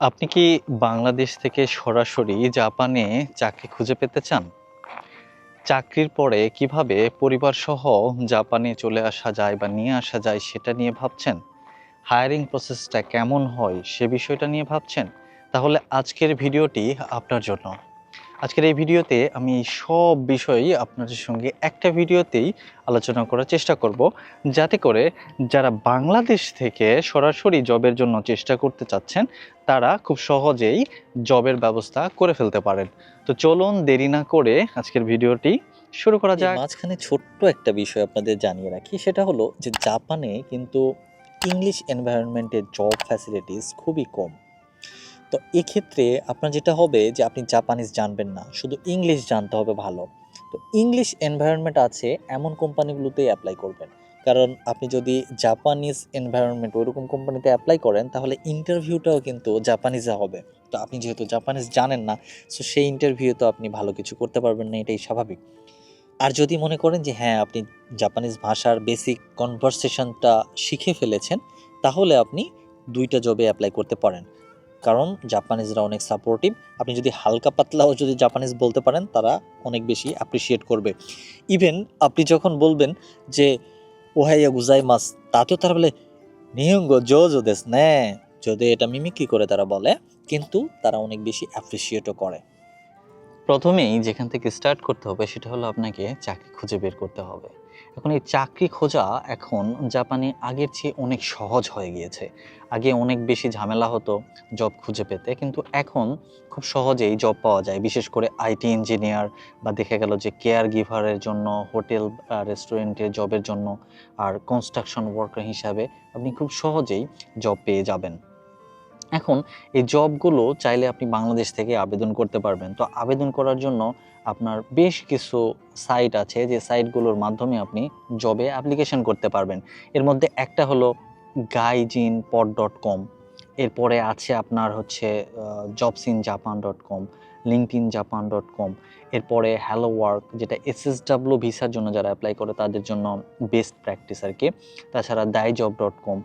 আপনি কি বাংলাদেশ থেকে সরাসরি জাপানে চাকরি খুঁজে পেতে চান? চাকরির পরে কীভাবে পরিবার সহ জাপানে চলে আসা যায় বা নিয়ে আসা যায় সেটা নিয়ে ভাবছেন? হায়ারিং প্রসেসটা কেমন হয় সে বিষয়টা নিয়ে ভাবছেন? তাহলে আজকের ভিডিওটি আপনার জন্য। আজকের এই ভিডিওতে আমি সব বিষয়ই আপনাদের সঙ্গে একটা ভিডিওতেই আলোচনা করার চেষ্টা করব। যাতে করে যারা বাংলাদেশ থেকে সরাসরি জবের জন্য চেষ্টা করতে চাচ্ছেন তারা খুব সহজেই জবের ব্যবস্থা করে ফেলতে পারেন। তো চলুন দেরি না করে আজকের ভিডিওটি শুরু করা যাক। মাঝখানে ছোট্ট একটা বিষয় আপনাদের জানিয়ে রাখি সেটা হলো যে জাপানে কিন্তু ইংলিশ এনভায়রনমেন্টের জব ফ্যাসিলিটিস খুবই কম। তো এক্ষেত্রে আপনার যেটা হবে যে আপনি জাপানিজ জানবেন না, শুধু ইংলিশ জানতে হবে ভালো। তো ইংলিশ এনভায়রনমেন্ট আছে, এমন কোম্পানিগুলোতেই অ্যাপ্লাই করবেন। কারণ আপনি যদি জাপানিজ এনভায়রনমেন্ট ওইরকম কোম্পানিতে অ্যাপ্লাই করেন, তাহলে ইন্টারভিউটাও কিন্তু জাপানিজে হবে। তো আপনি যেহেতু জাপানিজ জানেন না সো সেই ইন্টারভিউ তো আপনি ভালো কিছু করতে পারবেন না, এটাই স্বাভাবিক। আর যদি মনে করেন যে হ্যাঁ আপনি জাপানিজ ভাষার বেসিক কনভারসেশনটা শিখে ফেলেছেন, তাহলে আপনি দুইটা জবে অ্যাপ্লাই করতে পারেন। কারণ জাপানিজরা অনেক সাপোর্টিভ আপনি যদি হালকা পাতলাও যদি জাপানিজ বলতে পারেন, তারা অনেক বেশি অ্যাপ্রিসিয়েট করবে। ইভেন আপনি যখন বলবেন যে ওহাইয়া গুজাই মাস তাতেও তারা বলে, নিহঙ্গ জো দেশ নে যদি এটা মিমিক্রি করে তারা বলে, কিন্তু তারা অনেক বেশি অ্যাপ্রিসিয়েটও করে। প্রথমেই যেখান থেকে স্টার্ট করতে হবে সেটা হলো আপনাকে চাকরি খুঁজে বের করতে হবে। এখন এই চাকরি খোঁজা এখন জাপানে আগের চেয়ে অনেক সহজ হয়ে গিয়েছে। আগে অনেক বেশি ঝামেলা হতো জব খুঁজে পেতে, কিন্তু এখন খুব সহজেই জব পাওয়া যায়। বিশেষ করে আইটি ইঞ্জিনিয়ার বা দেখা গেল যে কেয়ার গিভারের জন্য হোটেল রেস্টুরেন্টের জবের জন্য আর কনস্ট্রাকশন ওয়ার্কার হিসাবে আপনি খুব সহজেই জব পেয়ে যাবেন। এখন এই জবগুলো চাইলে আপনি বাংলাদেশ থেকে আবেদন করতে পারবেন। তো আবেদন করার জন্য আপনার বেশ কিছু সাইট আছে যে সাইটগুলোর মাধ্যমে আপনি জবে অ্যাপ্লিকেশন করতে পারবেন। এর মধ্যে একটা হলো গাইজিন পট ডট কম এরপরে আছে আপনার হচ্ছে jobs in Japan dot com LinkedIn Japan dot com এরপরে হ্যালো ওয়ার্ক যেটা এসএসডাব্লিউ ভিসার জন্য যারা অ্যাপ্লাই করে তাদের জন্য বেস্ট প্র্যাকটিস আর কি। তাছাড়া দাই জব ডট কম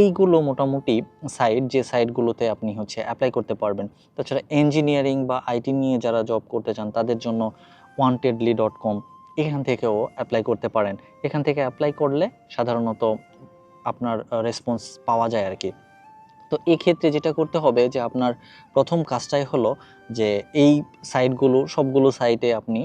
এইগুলো মোটামুটি সাইট যে সাইটগুলোতে আপনি হচ্ছে অ্যাপ্লাই করতে পারবেন। তাছাড়া ইঞ্জিনিয়ারিং বা আইটি নিয়ে যারা জব করতে চান, তাদের জন্য ওয়ান্টেডলি ডট কম এখান থেকেও অ্যাপ্লাই করতে পারেন। এখান থেকে অ্যাপ্লাই করলে সাধারণত আপনার রেসপন্স পাওয়া যায় আর কি তো এক্ষেত্রে যেটা করতে হবে যে আপনার প্রথম কাজটাই হলো যে এই সাইটগুলো সবগুলো সাইটে আপনি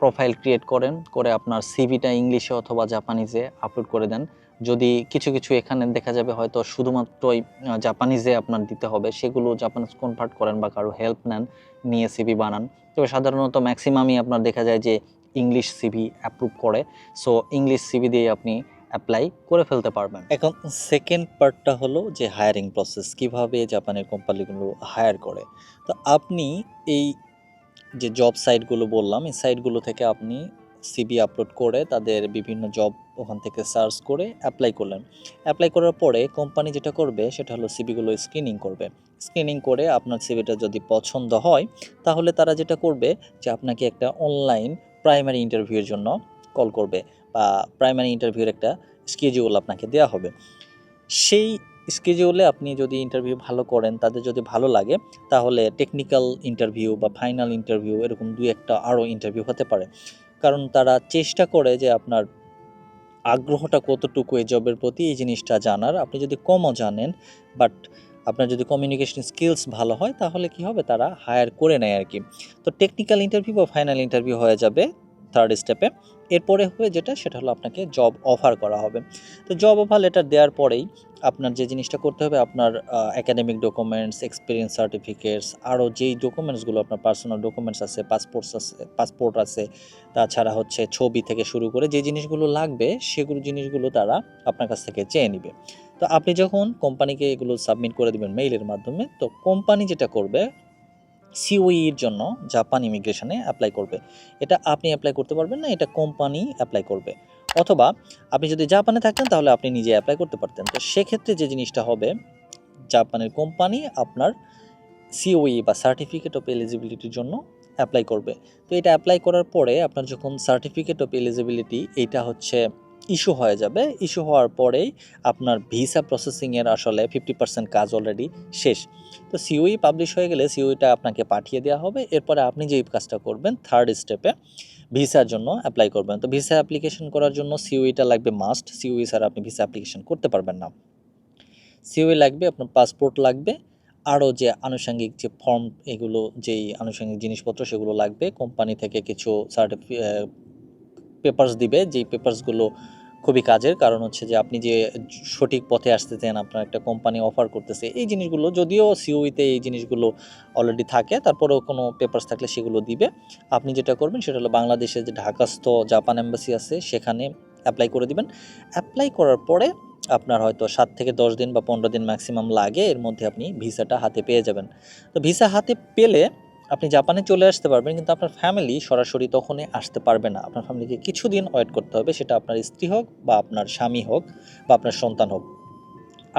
প্রোফাইল ক্রিয়েট করেন, করে আপনার সিভিটা ইংলিশে অথবা জাপানিজে আপলোড করে দেন। যদি কিছু কিছু এখানে দেখা যাবে হয়তো শুধুমাত্রই আহ, জাপানিজে আপনার দিতে হবে সেগুলো জাপানিজ কনভার্ট করেন বা কারও হেল্প নেন নিয়ে সিভি বানান। তবে সাধারণত ম্যাক্সিমামই আপনার দেখা যায় যে ইংলিশ সিভি অ্যাপ্রুভ করে। সো ইংলিশ সিভি দিয়ে আপনি অ্যাপ্লাই করে ফেলতে পারবেন। এখন সেকেন্ড পার্টটা হলো যে হায়ারিং প্রসেস কীভাবে জাপানের কোম্পানিগুলো হায়ার করে। তো আপনি এই যে জব সাইটগুলো বললাম এই সাইটগুলো থেকে আপনি সিবি আপলোড করে তাদের বিভিন্ন জব ওখান থেকে সার্চ করে অ্যাপ্লাই করলেন। অ্যাপ্লাই করার পরে কোম্পানি যেটা করবে সেটা হলো সিবিগুলো স্ক্রিনিং করবে। স্ক্রিনিং করে আপনার সিবিটা যদি পছন্দ হয়, তাহলে তারা যেটা করবে যে আপনাকে একটা অনলাইন প্রাইমারি ইন্টারভিউর জন্য কল করবে বা প্রাইমারি ইন্টারভিউর একটা স্কেজিউল আপনাকে দেওয়া হবে। সেই স্কেজিউলে আপনি যদি ইন্টারভিউ ভালো করেন, তাদের যদি ভালো লাগে, তাহলে টেকনিক্যাল ইন্টারভিউ বা ফাইনাল ইন্টারভিউ এরকম দুই একটা আরও ইন্টারভিউ হতে পারে। কারণ তারা চেষ্টা করে যে আপনার আগ্রহটা কতটুকু এই জবের প্রতি, এই জিনিসটা জানার। আপনি যদি কমও জানেন বাট আপনার যদি কমিউনিকেশন স্কিলস ভালো হয়, তাহলে কি হবে? তারা হায়ার করে নেয় আর কি তো টেকনিক্যাল ইন্টারভিউ বা ফাইনাল ইন্টারভিউ হয়ে যাবে থার্ড স্টেপে এরপরে হবে যেটা, সেটা হলো আপনাকে জব অফার করা হবে। তো জব অফার লেটার দেওয়ার পরেই আপনার যে জিনিসটা করতে হবে, আপনার একাডেমিক ডকুমেন্টস এক্সপিরিয়েন্স সার্টিফিকেটস আরও যেই ডকুমেন্টসগুলো আপনার পার্সোনাল ডকুমেন্টস আছে পাসপোর্টস আছে পাসপোর্ট আছে, তাছাড়া হচ্ছে ছবি থেকে শুরু করে যে জিনিসগুলো লাগবে, সেগুলো জিনিসগুলো তারা আপনার কাছ থেকে চেয়ে নেবে। তো আপনি যখন কোম্পানিকে এগুলো সাবমিট করে দেবেন মেইলের মাধ্যমে, তো কোম্পানি যেটা করবে সিওইর জন্য জাপান ইমিগ্রেশনে অ্যাপ্লাই করবে। এটা আপনি অ্যাপ্লাই করতে পারবেন না, এটা কোম্পানি অ্যাপ্লাই করবে। অথবা আপনি যদি জাপানে থাকতেন, তাহলে আপনি নিজে অ্যাপ্লাই করতে পারতেন। তো সেক্ষেত্রে যে জিনিসটা হবে, জাপানের কোম্পানি আপনার সিওই বা সার্টিফিকেট অফ এলিজিবিলিটির জন্য অ্যাপ্লাই করবে। তো এটা অ্যাপ্লাই করার পরে আপনার যখন সার্টিফিকেট অফ এলিজিবিলিটি এইটা হচ্ছে ইস্যু হয়ে যাবে। ইস্যু হওয়ার পরেই আপনার ভিসা প্রসেসিংয়ের আসলে ফিফটি পার্সেন্ট কাজ অলরেডি শেষ। তো সিওই পাবলিশ হয়ে গেলে সিওইটা আপনাকে পাঠিয়ে দেওয়া হবে। এরপরে আপনি যেই কাজটা করবেন থার্ড স্টেপে ভিসার জন্য অ্যাপ্লাই করবেন। তো ভিসা অ্যাপ্লিকেশন করার জন্য সিউইটা লাগবে মাস্ট সিউই ছাড়া আপনি ভিসা অ্যাপ্লিকেশন করতে পারবেন না। সিউই লাগবে, আপনার পাসপোর্ট লাগবে, আরও যে আনুষঙ্গিক যে ফর্ম এগুলো, যেই আনুষঙ্গিক জিনিসপত্র সেগুলো লাগবে কোম্পানি থেকে কিছু সার্টিফি পেপার্স দিবে, যেই পেপার্সগুলো খুবই কাজের। কারণ হচ্ছে যে আপনি যে সঠিক পথে আসতেছেন, আপনার একটা কোম্পানি অফার করতেছে, এই জিনিসগুলো, যদিও সিওইতে এই জিনিসগুলো অলরেডি থাকে, তারপরেও কোনো পেপার্স থাকলে সেগুলো দিবে। আপনি যেটা করবেন, সেটা হলো বাংলাদেশের যে ঢাকাস্থ জাপান এম্বাসি আছে, সেখানে অ্যাপ্লাই করে দিবেন। অ্যাপ্লাই করার পরে আপনার হয়তো সাত থেকে দশ দিন বা পনেরো দিন ম্যাক্সিমাম লাগে, এর মধ্যে আপনি ভিসাটা হাতে পেয়ে যাবেন। তো ভিসা হাতে পেলে আপনি জাপানে চলে আসতে পারবেন, কিন্তু আপনার ফ্যামিলি সরাসরি তখনই আসতে পারবে না। আপনার ফ্যামিলিকে কিছুদিন ওয়েট করতে হবে, সেটা আপনার স্ত্রী হোক বা আপনার স্বামী হোক বা আপনার সন্তান হোক।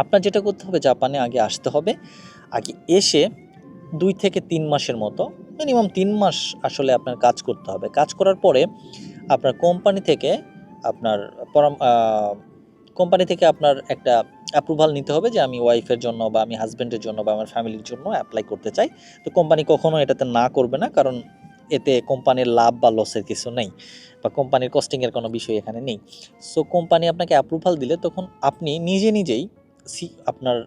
আপনার যেটা করতে হবে, জাপানে আগে আসতে হবে। আগে এসে দুই থেকে তিন মাসের মতো মিনিমাম তিন মাস আসলে আপনার কাজ করতে হবে। কাজ করার পরে আপনার কোম্পানি থেকে আপনার কোম্পানি থেকে আপনার একটা অ্যাপ্রুভাল নিতে হবে যে আমি ওয়াইফের জন্য বা আমি হাজব্যান্ডের জন্য বা আমার ফ্যামিলির জন্য অ্যাপ্লাই করতে চাই। তো কোম্পানি কখনো এটাতে না করবে না, কারণ এতে কোম্পানির লাভ বা লসের কিছু নেই বা কোম্পানির কস্টিংয়ের কোনো বিষয় এখানে নেই। সো কোম্পানি আপনাকে অ্যাপ্রুভাল দিলে তখন আপনি নিজে নিজেই সি আপনার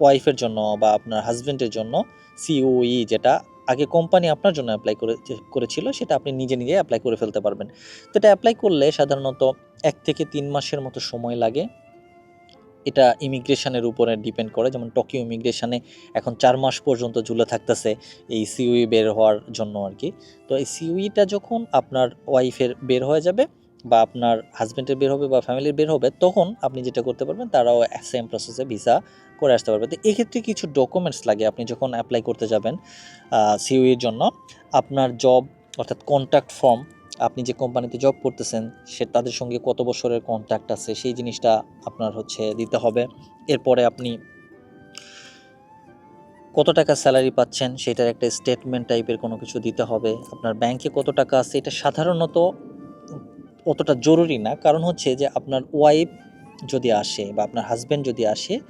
ওয়াইফের জন্য বা আপনার হাজব্যান্ডের জন্য সিওই যেটা আগে কোম্পানি আপনার জন্য অ্যাপ্লাই করে, করেছিল সেটা আপনি নিজে নিজে অ্যাপ্লাই করে ফেলতে পারবেন। তো এটা অ্যাপ্লাই করলে সাধারণত এক থেকে তিন মাসের মতো সময় লাগে। এটা ইমিগ্রেশনের উপরে ডিপেন্ড করে। যেমন টোকিও ইমিগ্রেশনে এখন চার মাস পর্যন্ত ঝুলে থাকতেছে এই সিউই বের হওয়ার জন্য আর কি। তো এই সিউইটা যখন আপনার ওয়াইফের বের হয়ে যাবে বা আপনার হাজব্যান্ডের বের হবে বা ফ্যামিলির বের হবে, তখন আপনি যেটা করতে পারবেন তারাও সেম প্রসেসে ভিসা করে আসতে পারবে। তো এক্ষেত্রে কিছু ডকুমেন্টস লাগে আপনি যখন অ্যাপ্লাই করতে যাবেন সিউইর জন্য, আপনার জব অর্থাৎ কন্ট্যাক্ট ফর্ম আপনি যে কোম্পানিতে জব করতেছেন, সে তাদের সঙ্গে কত বছরের কন্ট্যাক্ট আছে, সেই জিনিসটা আপনার হচ্ছে দিতে হবে। এরপরে আপনি কত টাকা স্যালারি পাচ্ছেন, সেটার একটা স্টেটমেন্ট টাইপের কোনো কিছু দিতে হবে। আপনার ব্যাংকে কত টাকা আছে, এটা সাধারণত অতটা জরুরি না। কারণ হচ্ছে যে আপনার ওয়াইফ যদি আসে বা আপনার হাজব্যান্ড যদি আসে,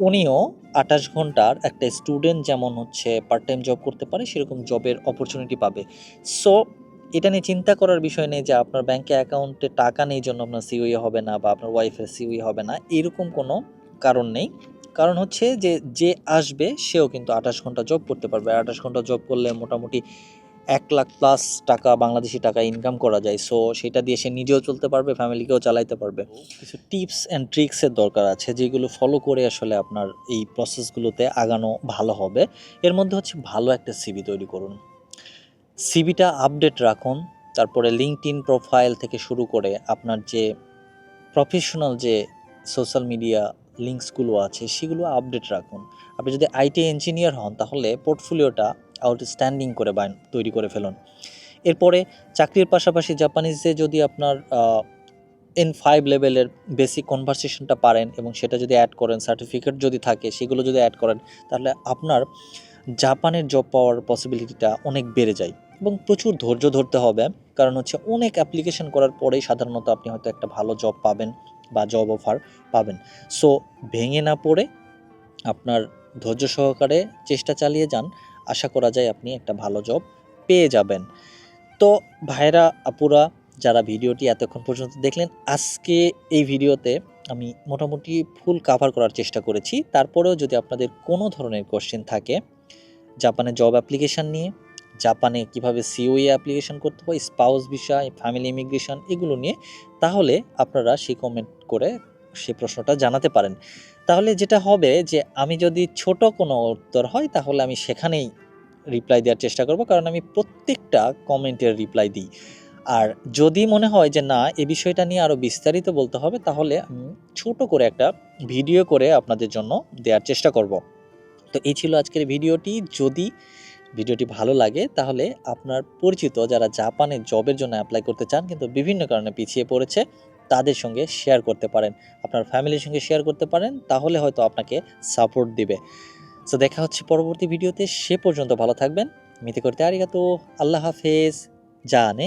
উনিও আঠাশ ঘণ্টার একটা স্টুডেন্ট যেমন হচ্ছে পার্ট টাইম জব করতে পারে, সেরকম জবের অপরচুনিটি পাবে। সো এটা নিয়ে চিন্তা করার বিষয় নেই যে আপনার ব্যাংকে অ্যাকাউন্টে টাকা নেই জন্য আপনার সিউই হবে না বা আপনার ওয়াইফের সিউই হবে না, এরকম কোনো কারণ নেই। কারণ হচ্ছে যে যে আসবে সেও কিন্তু আঠাশ ঘণ্টা জব করতে পারবে। আঠাশ ঘণ্টা জব করলে মোটামুটি এক লাখ প্লাস টাকা বাংলাদেশি টাকা ইনকাম করা যায়। সো সেটা দিয়ে সে নিজেও চলতে পারবে ফ্যামিলিকেও চালাইতে পারবে। কিছু টিপস অ্যান্ড ট্রিক্সের দরকার আছে, যেগুলো ফলো করে আসলে আপনার এই প্রসেসগুলোতে আগানো ভালো হবে। এর মধ্যে হচ্ছে ভালো একটা সিভি তৈরি করুন। সিভিটা আপডেট রাখুন, তারপরে লিঙ্কড ইন প্রোফাইল থেকে শুরু করে আপনার যে প্রফেশনাল যে সোশ্যাল মিডিয়া লিঙ্কসগুলো আছে, সেগুলো আপডেট রাখুন। আপনি যদি আইটি ইঞ্জিনিয়ার হন, তাহলে পোর্টফোলিওটা আউটস্ট্যান্ডিং করে তৈরি করে ফেলুন। এরপরে চাকরির পাশাপাশি জাপানিজে যদি আপনার এন ফাইভ লেভেলের বেসিক কনভারসেশনটা পারেন এবং সেটা যদি অ্যাড করেন সার্টিফিকেট যদি থাকে, সেগুলো যদি অ্যাড করেন, তাহলে আপনার জাপানের জব পাওয়ার পসিবিলিটিটা অনেক বেড়ে যায়। এবং প্রচুর ধৈর্য ধরতে হবে। কারণ হচ্ছে অনেক অ্যাপ্লিকেশন করার পরেই সাধারণত আপনি হয়তো একটা ভালো জব পাবেন বা জব অফার পাবেন। সো ভেঙে না পড়ে আপনার ধৈর্য সহকারে চেষ্টা চালিয়ে যান। আশা করা যায় আপনি একটা ভালো জব পেয়ে যাবেন। তো ভাইরা আপুরা, যারা ভিডিওটি এতক্ষণ পর্যন্ত দেখলেন, আজকে এই ভিডিওতে আমি মোটামুটি ফুল কাভার করার চেষ্টা করেছি। তারপরেও যদি আপনাদের কোনো ধরনের কোশ্চেন থাকে, জাপানে জব অ্যাপ্লিকেশান নিয়ে জাপানে কীভাবে সিওই অ্যাপ্লিকেশন করতে হয় স্পাউস বিষয় ফ্যামিলি ইমিগ্রেশন এগুলো নিয়ে, তাহলে আপনারা সেই কমেন্ট করে সেই প্রশ্নটা জানাতে পারেন। তাহলে যেটা হবে যে, আমি যদি ছোট কোনো উত্তর হয়, তাহলে আমি সেখানেই রিপ্লাই দেওয়ার চেষ্টা করব, কারণ আমি প্রত্যেকটা কমেন্টের রিপ্লাই দিই। আর যদি মনে হয় যে, না, এ বিষয়টা নিয়ে আরও বিস্তারিত বলতে হবে তাহলে আমি ছোট করে একটা ভিডিও করে আপনাদের জন্য দেওয়ার চেষ্টা করব। তো এই ছিল আজকের ভিডিওটি যদি ভিডিওটি ভালো লাগে, তাহলে আপনার পরিচিত যারা জাপানে জবের জন্য অ্যাপ্লাই করতে চান, কিন্তু বিভিন্ন কারণে পিছিয়ে পড়েছে, তাদের সঙ্গে শেয়ার করতে পারেন। আপনার ফ্যামিলির সঙ্গে শেয়ার করতে পারেন, তাহলে হয়তো আপনাকে সাপোর্ট দিবে। সো দেখা হচ্ছে পরবর্তী ভিডিওতে, সে পর্যন্ত ভালো থাকবেন। মিতে করতে আরিগাতো, আল্লাহ হাফেজ, জানে।